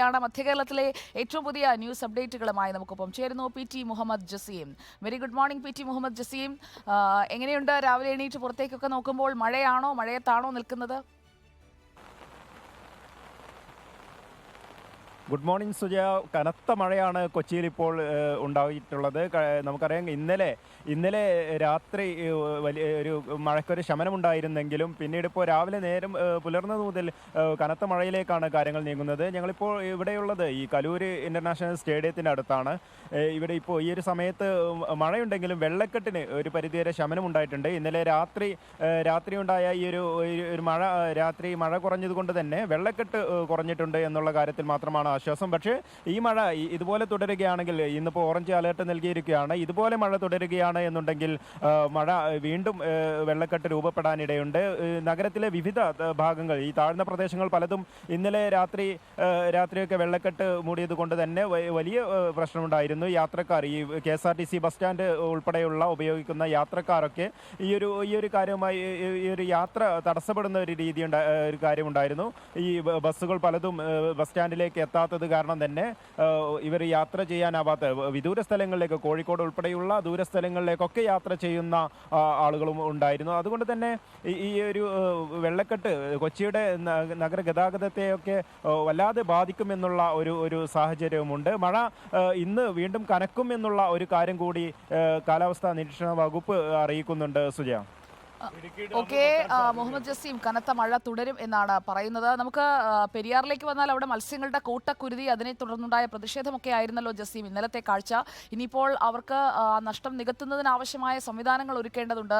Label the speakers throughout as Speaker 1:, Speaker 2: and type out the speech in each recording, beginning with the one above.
Speaker 1: ാണ് മധ്യകേരളത്തിലെ ഏറ്റവും പുതിയ ന്യൂസ് അപ്ഡേറ്റുകളുമായി നമുക്കൊപ്പം ചേരുന്നു P T Muhammad Jaseem. Very good morning P T Muhammad Jaseem. എങ്ങനെയുണ്ട്? രാവിലെ എണീറ്റ് പുറത്തേക്കൊക്കെ നോക്കുമ്പോൾ മഴയാണോ? മഴയത്താണോ നിൽക്കുന്നത്?
Speaker 2: Good morning Sujaya. കനത്ത മഴയാണ് കൊച്ചിയിൽ ഇപ്പോൾ ഉണ്ടായിട്ടുള്ളത്. നമുക്കറിയാം ഇന്നലെ ഇന്നലെ രാത്രി വലിയ ഒരു മഴയ്ക്കൊരു ശമനമുണ്ടായിരുന്നെങ്കിലും പിന്നീട് ഇപ്പോൾ രാവിലെ നേരം പുലർന്നത് മുതൽ കനത്ത മഴയിലേക്കാണ് കാര്യങ്ങൾ നീങ്ങുന്നത്. ഞങ്ങളിപ്പോൾ ഇവിടെയുള്ളത് ഈ കലൂര് ഇന്റർനാഷണൽ സ്റ്റേഡിയത്തിന്റെ അടുത്താണ്. ഇവിടെ ഇപ്പോൾ ഈ ഒരു സമയത്ത് മഴയുണ്ടെങ്കിലും വെള്ളക്കെട്ടിന് ഒരു പരിധിവരെ ശമനമുണ്ടായിട്ടുണ്ട്. ഇന്നലെ രാത്രി രാത്രി ഉണ്ടായ ഈ ഒരു- ഒരു മഴ രാത്രി മഴ കുറഞ്ഞതുകൊണ്ട് തന്നെ വെള്ളക്കെട്ട് കുറഞ്ഞിട്ടുണ്ട് എന്നുള്ള കാര്യത്തിൽ മാത്രമാണ് ആശ്വാസം. പക്ഷേ ഈ മഴ ഇതുപോലെ തുടരുകയാണെങ്കിൽ ഇന്നിപ്പോൾ ഓറഞ്ച് അലേർട്ട് നൽകിയിരിക്കുകയാണ്. ഇതുപോലെ മഴ തുടരുകയാണ് എന്നുണ്ടെങ്കിൽ മഴ വീണ്ടും വെള്ളക്കെട്ട് രൂപപ്പെടാനിടയുണ്ട്. നഗരത്തിലെ വിവിധ ഭാഗങ്ങൾ ഈ താഴ്ന്ന പ്രദേശങ്ങൾ പലതും ഇന്നലെ രാത്രി രാത്രിയൊക്കെ വെള്ളക്കെട്ട് മൂടിയത് കൊണ്ട് തന്നെ വലിയ പ്രശ്നമുണ്ടായിരുന്നു. യാത്രക്കാർ ഈ K S R T C bus stand ഉൾപ്പെടെയുള്ള ഉപയോഗിക്കുന്ന യാത്രക്കാരൊക്കെ ഈ ഒരു ഈ ഒരു കാര്യമായി ഈ- ഒരു യാത്ര തടസ്സപ്പെടുന്ന ഒരു രീതി ഒരു കാര്യമുണ്ടായിരുന്നു. ഈ ബസ്സുകൾ പലതും ബസ് സ്റ്റാൻഡിലേക്ക് എത്താത്തത് കാരണം തന്നെ ഇവർ യാത്ര ചെയ്യാനാവാത്ത വിദൂര സ്ഥലങ്ങളിലേക്ക് കോഴിക്കോട് ഉൾപ്പെടെയുള്ള ദൂരസ്ഥലങ്ങളിലേക്കൊക്കെ യാത്ര ചെയ്യുന്ന ആളുകളും ഉണ്ടായിരുന്നു. അതുകൊണ്ട് തന്നെ ഈ- ഒരു വെള്ളക്കെട്ട് കൊച്ചിയുടെ നഗര ഗതാഗതത്തെയൊക്കെ വല്ലാതെ ബാധിക്കുമെന്നുള്ള ഒരു ഒരു സാഹചര്യവുമുണ്ട്. മഴ ഇന്ന് വീണ്ടും കനക്കും എന്നുള്ള ഒരു കാര്യം കൂടി കാലാവസ്ഥാ നിരീക്ഷണ വകുപ്പ് അറിയിക്കുന്നുണ്ട്. സുജയ.
Speaker 1: ഓക്കെ മുഹമ്മദ് ജസീം കനത്ത മഴ തുടരും എന്നാണ് പറയുന്നത്. നമുക്ക് പെരിയാറിലേക്ക് വന്നാൽ അവിടെ മത്സ്യങ്ങളുടെ കൂട്ടക്കുരുതി അതിനെ തുടർന്നുണ്ടായ പ്രതിഷേധമൊക്കെ ആയിരുന്നല്ലോ ജസീം ഇന്നലത്തെ കാഴ്ച. ഇനിയിപ്പോൾ അവർക്ക് നഷ്ടം നികത്തുന്നതിനാവശ്യമായ സംവിധാനങ്ങൾ ഒരുക്കേണ്ടതുണ്ട്.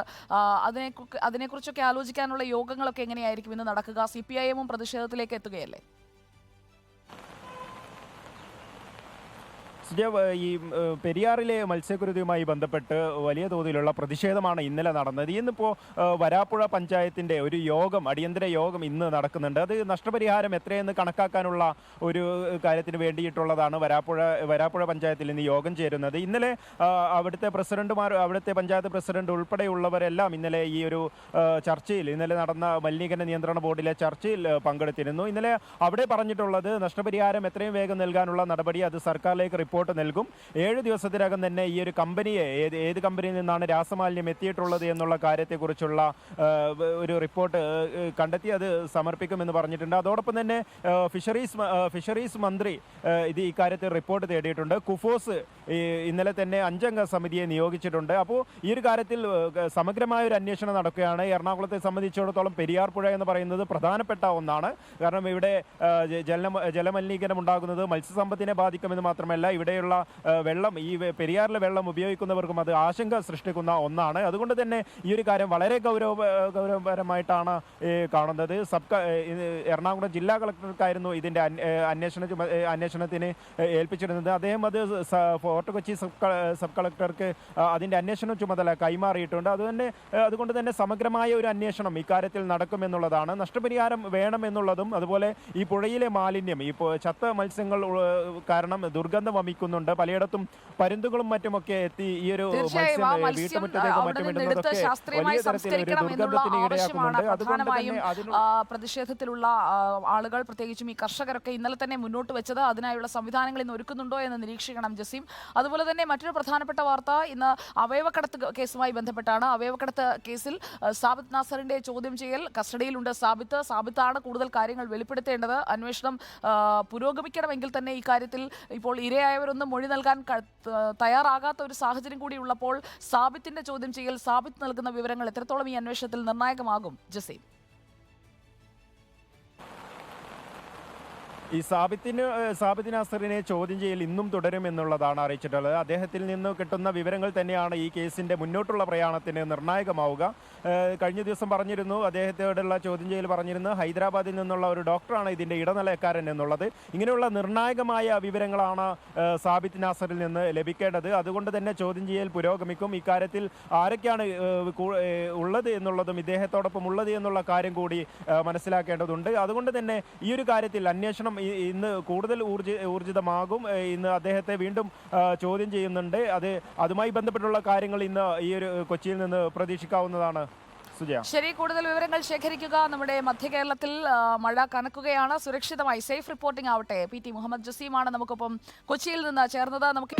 Speaker 1: അതിനെ അതിനെക്കുറിച്ചൊക്കെ ആലോചിക്കാനുള്ള യോഗങ്ങളൊക്കെ എങ്ങനെയായിരിക്കും ഇന്ന് നടക്കുക? സി പി ഐ എമ്മും പ്രതിഷേധത്തിലേക്ക് എത്തുകയല്ലേ?
Speaker 2: ഈ പെരിയാറിലെ മത്സ്യക്കുരുതിയുമായി ബന്ധപ്പെട്ട് വലിയ തോതിലുള്ള പ്രതിഷേധമാണ് ഇന്നലെ നടന്നത്. ഇന്നിപ്പോൾ വരാപ്പുഴ പഞ്ചായത്തിന്റെ ഒരു യോഗം അടിയന്തര യോഗം ഇന്ന് നടക്കുന്നുണ്ട്. അത് നഷ്ടപരിഹാരം എത്രയെന്ന് കണക്കാക്കാനുള്ള ഒരു കാര്യത്തിന് വേണ്ടിയിട്ടുള്ളതാണ് വരാപ്പുഴ വരാപ്പുഴ പഞ്ചായത്തിൽ ഇന്ന് യോഗം ചേരുന്നത്. ഇന്നലെ അവിടുത്തെ പ്രസിഡന്റുമാർ അവിടുത്തെ പഞ്ചായത്ത് പ്രസിഡന്റ് ഉൾപ്പെടെയുള്ളവരെല്ലാം ഇന്നലെ ഈ ഒരു ചർച്ചയിൽ ഇന്നലെ നടന്ന മലിനീകരണ നിയന്ത്രണ ബോർഡിലെ ചർച്ചയിൽ പങ്കെടുത്തിരുന്നു. ഇന്നലെ അവിടെ പറഞ്ഞിട്ടുള്ളത് നഷ്ടപരിഹാരം എത്രയും വേഗം നൽകാനുള്ള നടപടി അത് സർക്കാരിലേക്ക് റിപ്പോർട്ട് നൽകും. ഏഴ് ദിവസത്തിനകം തന്നെ ഈ ഒരു കമ്പനിയെ ഏത് ഏത് കമ്പനിയിൽ നിന്നാണ് രാസമാലിന്യം എത്തിയിട്ടുള്ളത് എന്നുള്ള കാര്യത്തെക്കുറിച്ചുള്ള ഒരു റിപ്പോർട്ട് കണ്ടെത്തി അത് സമർപ്പിക്കുമെന്ന് പറഞ്ഞിട്ടുണ്ട്. അതോടൊപ്പം തന്നെ ഫിഷറീസ് ഫിഷറീസ് മന്ത്രി ഇത് ഇക്കാര്യത്തിൽ റിപ്പോർട്ട് തേടിയിട്ടുണ്ട്. കുഫോസ് ഇന്നലെ തന്നെ അഞ്ചംഗ സമിതിയെ നിയോഗിച്ചിട്ടുണ്ട്. അപ്പോൾ ഈ ഒരു കാര്യത്തിൽ സമഗ്രമായ ഒരു അന്വേഷണം നടക്കുകയാണ്. എറണാകുളത്തെ സംബന്ധിച്ചിടത്തോളം പെരിയാർ പുഴ എന്ന് പറയുന്നത് പ്രധാനപ്പെട്ട ഒന്നാണ്. കാരണം ഇവിടെ ജല ജലമലിനീകരണം ഉണ്ടാകുന്നത് മത്സ്യസമ്പത്തിനെ ബാധിക്കുമെന്ന് മാത്രമല്ല ഇവിടെയുള്ള വെള്ളം ഈ പെരിയാറിലെ വെള്ളം ഉപയോഗിക്കുന്നവർക്കും അത് ആശങ്ക സൃഷ്ടിക്കുന്ന ഒന്നാണ്. അതുകൊണ്ട് തന്നെ ഈ ഒരു കാര്യം വളരെ ഗൗരവ ഗൗരവപരമായിട്ടാണ് കാണുന്നത്. സബ് എറണാകുളം ജില്ലാ കളക്ടർക്കായിരുന്നു ഇതിന്റെ അന്വ- അന്വേഷണ അന്വേഷണത്തിന് ഏൽപ്പിച്ചിരുന്നത്. അദ്ദേഹം അത് ഫോർട്ട് കൊച്ചി സബ് സബ് കളക്ടർക്ക് അതിന്റെ അന്വേഷണ ചുമതല കൈമാറിയിട്ടുണ്ട്. അതുതന്നെ അതുകൊണ്ട് തന്നെ സമഗ്രമായ ഒരു അന്വേഷണം ഇക്കാര്യത്തിൽ നടക്കുമെന്നുള്ളതാണ്. നഷ്ടപരിഹാരം വേണമെന്നുള്ളതും അതുപോലെ ഈ പുഴയിലെ മാലിന്യം ഈ ചത്ത മത്സ്യങ്ങൾ കാരണം ദുർഗന്ധം വമിക്കുന്നുണ്ട്. പലയിടത്തും പരുന്തുകളും മറ്റുമൊക്കെ എത്തി ഈ ഒരു മത്സ്യം വീട്ടുമുറ്റത്തേക്ക്
Speaker 1: അവിടെ
Speaker 2: മറ്റും ഇടുന്നതൊക്കെ
Speaker 1: ശാസ്ത്രീയമായി
Speaker 2: വലിയ തരത്തിലൊരു ദുർഗന്ധത്തിന് ഇടയാക്കുന്നുണ്ട്. അതുകൊണ്ട് തന്നെ
Speaker 1: പ്രതിഷേധത്തിലുള്ള ആളുകൾ പ്രത്യേകിച്ചും ഈ കർഷകരൊക്കെ ഇന്നലെ തന്നെ മുന്നോട്ട് വെച്ചത് അതിനായുള്ള സംവിധാനങ്ങൾ ഇന്ന് ഒരുക്കുന്നുണ്ടോ എന്ന് നിരീക്ഷിക്കണം ജസീം. അതുപോലെ തന്നെ മറ്റൊരു പ്രധാനപ്പെട്ട വാർത്ത ഇന്ന് അവയവക്കടത്ത് കേസുമായി ബന്ധപ്പെട്ടാണ്. അവയവക്കടത്ത് കേസിൽ സാബിത് നാസറിന്റെ ചോദ്യം ചെയ്യൽ കസ്റ്റഡിയിലുണ്ട് സാബിത്ത്. സാബിത്താണ് കൂടുതൽ കാര്യങ്ങൾ വെളിപ്പെടുത്തേണ്ടത്. അന്വേഷണം പുരോഗമിക്കണമെങ്കിൽ തന്നെ ഈ കാര്യത്തിൽ ഇപ്പോൾ ഇരയായവരൊന്നും മൊഴി നൽകാൻ തയ്യാറാകാത്ത ഒരു സാഹചര്യം കൂടി ഉള്ളപ്പോൾ സാബിത്തിന്റെ ചോദ്യം ചെയ്യൽ സാബിത്ത് നൽകുന്ന വിവരങ്ങൾ എത്രത്തോളം ഈ അന്വേഷണത്തിൽ നിർണായകമാകും? ജസീം
Speaker 2: ഈ സാബിത്തിന് സാബിത്തിൻ സാബിത്ത് നാസറിനെ ചോദ്യം ചെയ്യൽ ഇന്നും തുടരുമെന്നുള്ളതാണ് അറിയിച്ചിട്ടുള്ളത്. അദ്ദേഹത്തിൽ നിന്ന് കിട്ടുന്ന വിവരങ്ങൾ തന്നെയാണ് ഈ കേസിന്റെ മുന്നോട്ടുള്ള പ്രയാണത്തിന് നിർണായകമാവുക. കഴിഞ്ഞ ദിവസം പറഞ്ഞിരുന്നു അദ്ദേഹത്തോടുള്ള ചോദ്യം ചെയ്യൽ പറഞ്ഞിരുന്നു ഹൈദരാബാദിൽ നിന്നുള്ള ഒരു ഡോക്ടറാണ് ഇതിന്റെ ഇടനിലക്കാരൻ എന്നുള്ളത്. ഇങ്ങനെയുള്ള നിർണായകമായ വിവരങ്ങളാണ് സാബിത്തിൻ സാബിത്ത് നാസറിൽ നിന്ന് ലഭിക്കേണ്ടത്. അതുകൊണ്ട് തന്നെ ചോദ്യം ചെയ്യൽ പുരോഗമിക്കും. ഇക്കാര്യത്തിൽ ആരൊക്കെയാണ് ഉള്ളത് എന്നുള്ളതും ഇദ്ദേഹത്തോടൊപ്പം ഉള്ളത് എന്നുള്ള കാര്യം കൂടി മനസ്സിലാക്കേണ്ടതുണ്ട്. അതുകൊണ്ട് തന്നെ ഈ ഒരു കാര്യത്തിൽ അന്വേഷണം ഇന്ന് കൂടുതൽ ഊർജി ഊർജിതമാകും. ഇന്ന് അദ്ദേഹത്തെ വീണ്ടും ചോദ്യം ചെയ്യുന്നുണ്ട്. അത് അതുമായി ബന്ധപ്പെട്ടുള്ള കാര്യങ്ങൾ ഇന്ന് ഈ ഒരു കൊച്ചിയിൽ നിന്ന് പ്രതീക്ഷിക്കാവുന്നതാണ്.
Speaker 1: ശരി കൂടുതൽ വിവരങ്ങൾ ശേഖരിക്കുക. നമ്മുടെ മധ്യ കേരളത്തിൽ മഴ കനക്കുകയാണ്. സുരക്ഷിതമായി സേഫ് റിപ്പോർട്ടിംഗ് ആവട്ടെ. പി ടി മുഹമ്മദ് ജസീമാണ് നമുക്കൊപ്പം കൊച്ചിയിൽ നിന്ന് ചേർന്നത്. നമുക്ക്